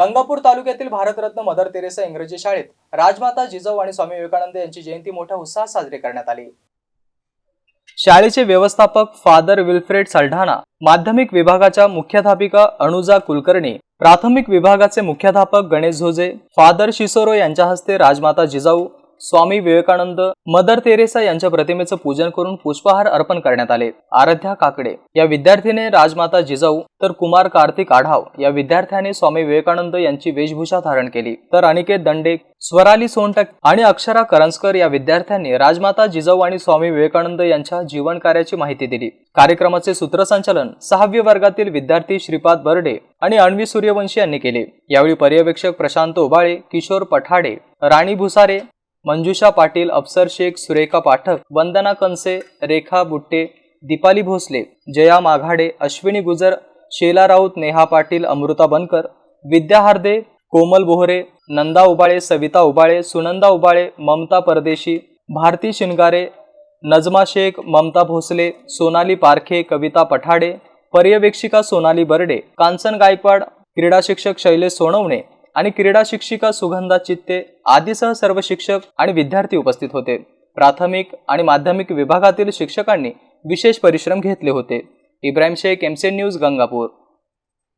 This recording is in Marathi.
गंगापूर तालुक्यातील भारतरत्न मदर तेरेसा इंग्रजी शाळेत राजमाता जिजाऊ आणि स्वामी विवेकानंद यांची जयंती मोठ्या उत्साहात साजरी करण्यात आली. शाळेचे व्यवस्थापक फादर विल्फ्रेड सल्ढाणा माध्यमिक विभागाच्या मुख्याध्यापिका अणुजा कुलकर्णी प्राथमिक विभागाचे मुख्याध्यापक गणेश झोजे फादर शिसोरो यांच्या हस्ते राजमाता जिजाऊ स्वामी विवेकानंद मदर तेरेसा यांच्या प्रतिमेचं पूजन करून पुष्पहार अर्पण करण्यात आले. आराध्या काकडे या विद्यार्थीने राजमाता जिजाऊ तर कुमार कार्तिक आढाव या विद्यार्थ्याने स्वामी विवेकानंद यांची वेशभूषा धारण केली. तर अनिकेत दंडे स्वराली सोनटक आणि अक्षरा करंजकर या विद्यार्थ्यांनी राजमाता जिजाऊ आणि स्वामी विवेकानंद यांच्या जीवन कार्याची माहिती दिली. कार्यक्रमाचे सूत्रसंचालन सहाव्य वर्गातील विद्यार्थी श्रीपाद बर्डे आणि अण्वी सूर्यवंशी यांनी केले. यावेळी पर्यवेक्षक प्रशांत उबाळे किशोर पठाडे राणी भुसारे मंजुषा पाटील अफसर शेख सुरेखा पाठक वंदना कंसे रेखा बुट्टे दीपाली भोसले जया माघाडे अश्विनी गुजर शेला राऊत नेहा पाटील अमृता बनकर विद्या हार्दे कोमल बोहरे नंदा उबाळे सविता उबाळे सुनंदा उबाळे ममता परदेशी भारती शिनगारे नजमा शेख ममता भोसले सोनाली पारखे कविता पठाडे पर्यवेक्षिका सोनाली बर्डे कांचन गायकवाड क्रीडा शिक्षक शैलेश सोनवणे आणि क्रीडा शिक्षिका सुगंधा चित्ते आदीसह सर्व शिक्षक आणि विद्यार्थी उपस्थित होते. प्राथमिक आणि माध्यमिक विभागातील शिक्षकांनी विशेष परिश्रम घेतले होते. Ibrahim Shaikh MCN news Gangapur.